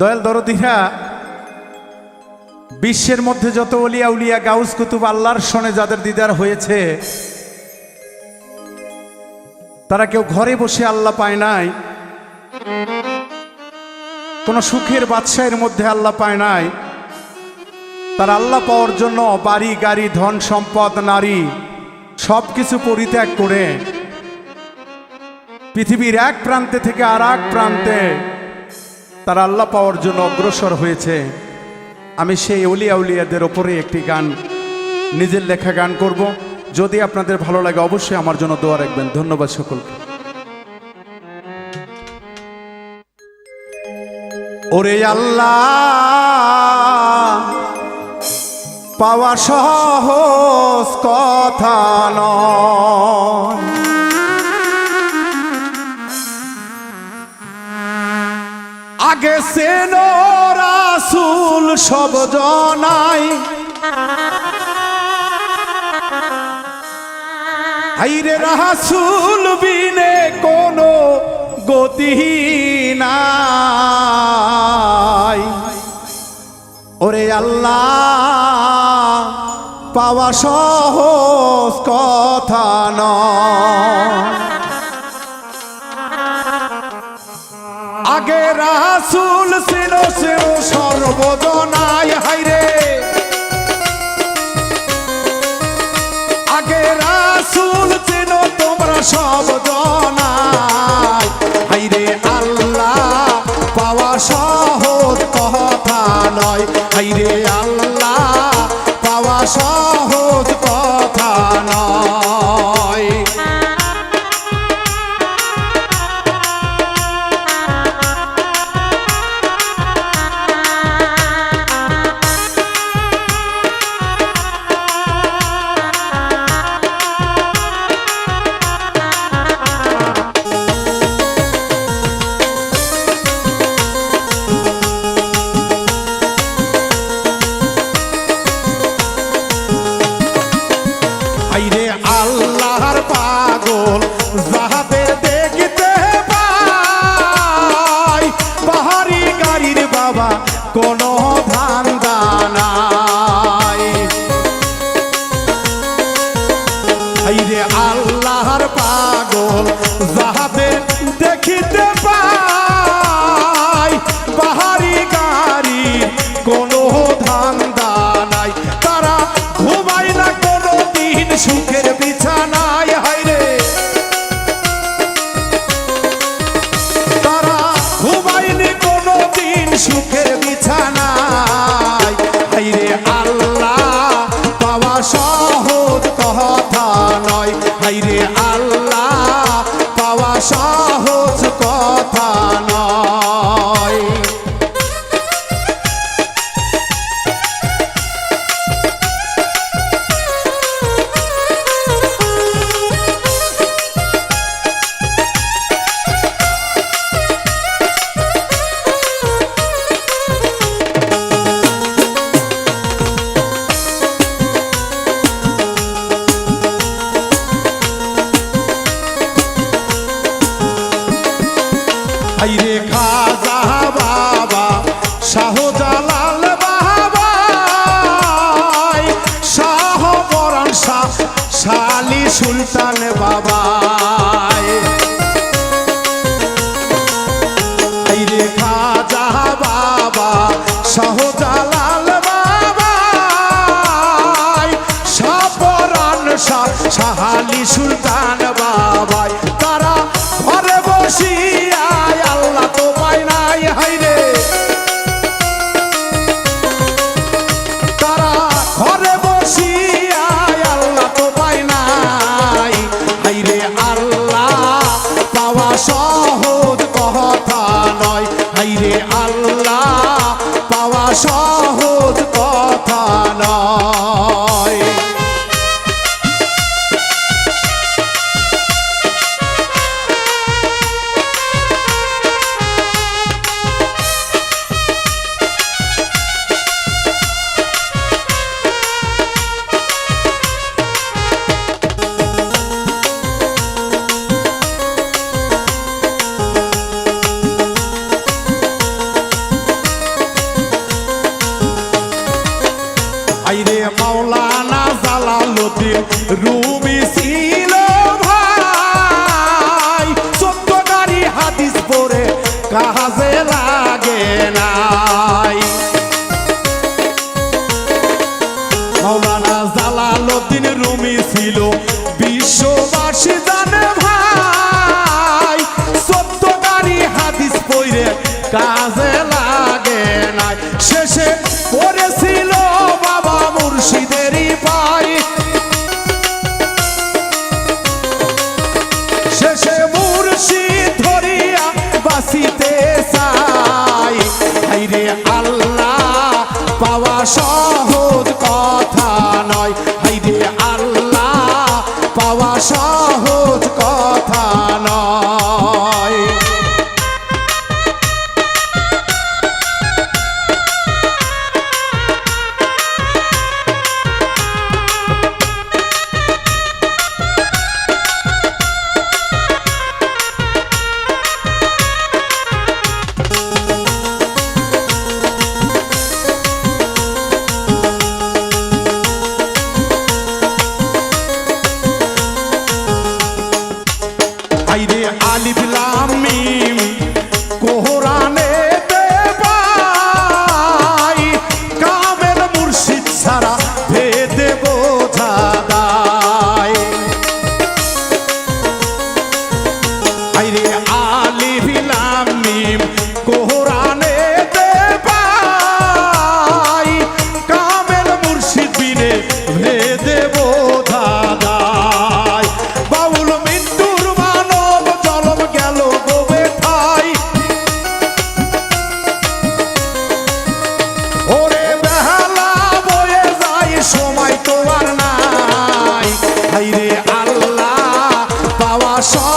দয়াল দরদিরা, বিশ্বের মধ্যে যত অলিয়া উলিয়া গাউস কুতুব আল্লাহর সনে যাদের দিদার হয়েছে, তারা কেউ ঘরে বসে আল্লাহ পায় নাই, কোনো সুখের বাদশাহের মধ্যে আল্লাহ পায় নাই, তার আল্লাহ পাওয়ার জন্য বাড়ি, গাড়ি, ধন, সম্পদ, নারী সব কিছু পরিত্যাগ করে পৃথিবীর এক প্রান্তে থেকে আর এক প্রান্তে তারা আল্লাহ পাওয়ার জন্য অগ্রসর হয়েছে। আমি সেই অলিয়া উলিয়াদের ওপরে একটি গান, নিজের লেখা গান করব। যদি আপনাদের ভালো লাগে অবশ্যই আমার জন্য দোয়া রাখবেন। ধন্যবাদ সকলকে। ওরে আল্লাহ, পাওয়া সহজ কথা নয়। আগে সেন রাসুল সব জনাই। হাইরে রাসুল বিনে কোনো গতি নাই। ওরে আল্লাহ, পাওয়া সহজ কথা নয়। আগে রাসুল ছিল সর্বজনাই হাইরে আগে রাসুল ছিল তোমরা সব বাবা কোনো ধান্দা নাই আইরে আল্লাহর পাগল যাহাতে দেখিতে পাই পাহাড়ি গাড়ি কোনো সুখের হাইরে মাওলানা জালালুদ্দিন রুমি ছিল ভাই। সত্য গাড়ি হাদিস পরে কাজে লাগে নাই। মাওলানা জালালুদ্দিন রুমি ছিল বিশ্ববাসী জানে ভাই। সত্য গাড়ি হাদিস পরে কাজে লাগে নাই। শেষে মুর্শিদেরই পাই শেষে মুর্শিদ ধরিয়া বাসিতে চাই। হাইরে আল্লাহ, পাওয়া সহজ কথা নয়। হাইরে আল্লাহ, পাওয়া সহজ পাওয়া